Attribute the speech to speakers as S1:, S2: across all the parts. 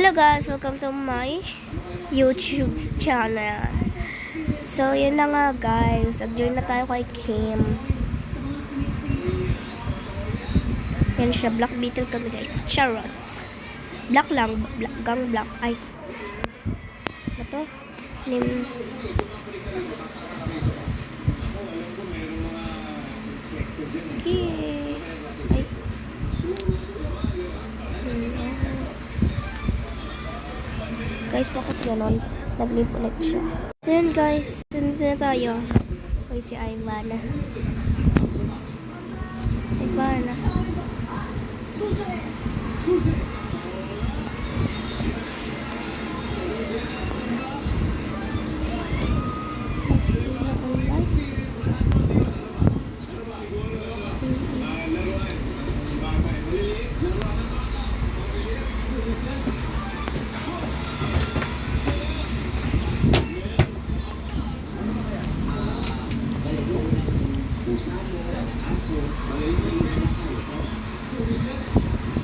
S1: Hello guys, welcome to my YouTube channel. So, yun na nga guys. Nag-join na tayo kay Kim. Yan siya, Black Beetle kami guys. Charots. Black lang, black, gang black. Ay. Ano to? Nim... Guys, bakit ganon? Nag-leave ulit siya. Ayan guys, nandito na tayo. Uy, si Ivana. Ivana.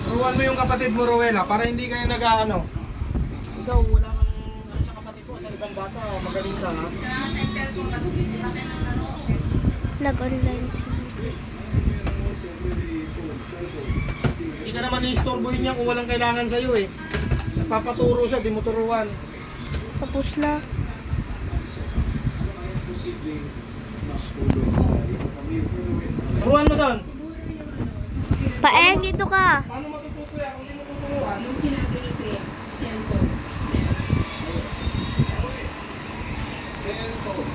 S2: Turuan mo yung kapatid mo, Rowela, para hindi kayo nag-ano. Ikaw, wala kang sa kapatid mo, sa ibang bata, magaling ka, ha?
S1: Nag-online siya.
S2: Hindi ka naman i-storbohin niya kung walang kailangan sa'yo, eh. Nagpapaturo siya, di mo turuan.
S1: Tapos na.
S2: Turuan mo doon.
S1: Paeng, dito ka.
S2: Paano matututo yan kung hindi mo tuturuan?
S3: Yung sinabi ni Chris, cellphone.
S4: Cellphone.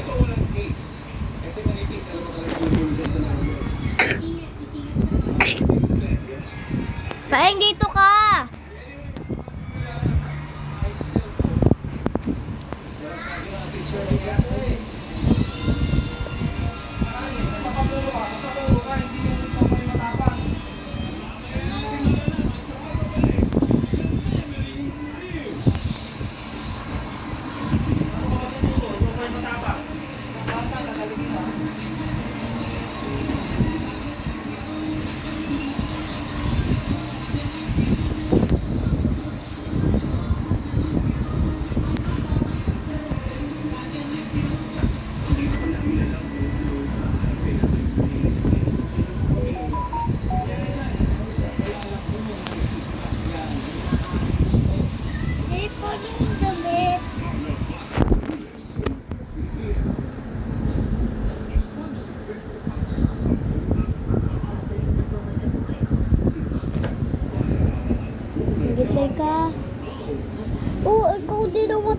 S4: Ito walang case. Kasi manipis, alam mo talaga yung pulses na namin.
S1: Paeng, dito ka.
S2: Papaturo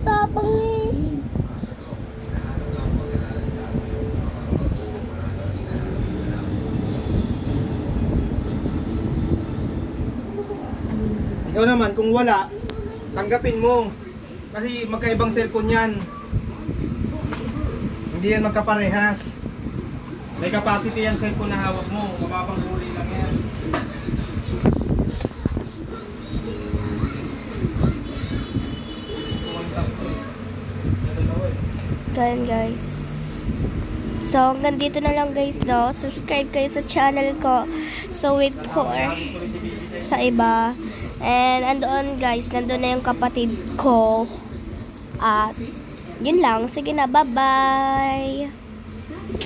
S2: matapang
S1: eh.
S2: Ikaw naman, kung wala, tanggapin mo. Kasi magkaibang cellphone yan. Hindi yan magkaparehas. May capacity yan cellphone na hawak mo. Mababang huli lang yan.
S1: Ganyan guys. So, hanggang dito na lang guys, no? Subscribe kayo sa channel ko. So, wait for sa iba. And, andoon guys, nandun na yung kapatid ko. At, yun lang. Sige na, bye-bye!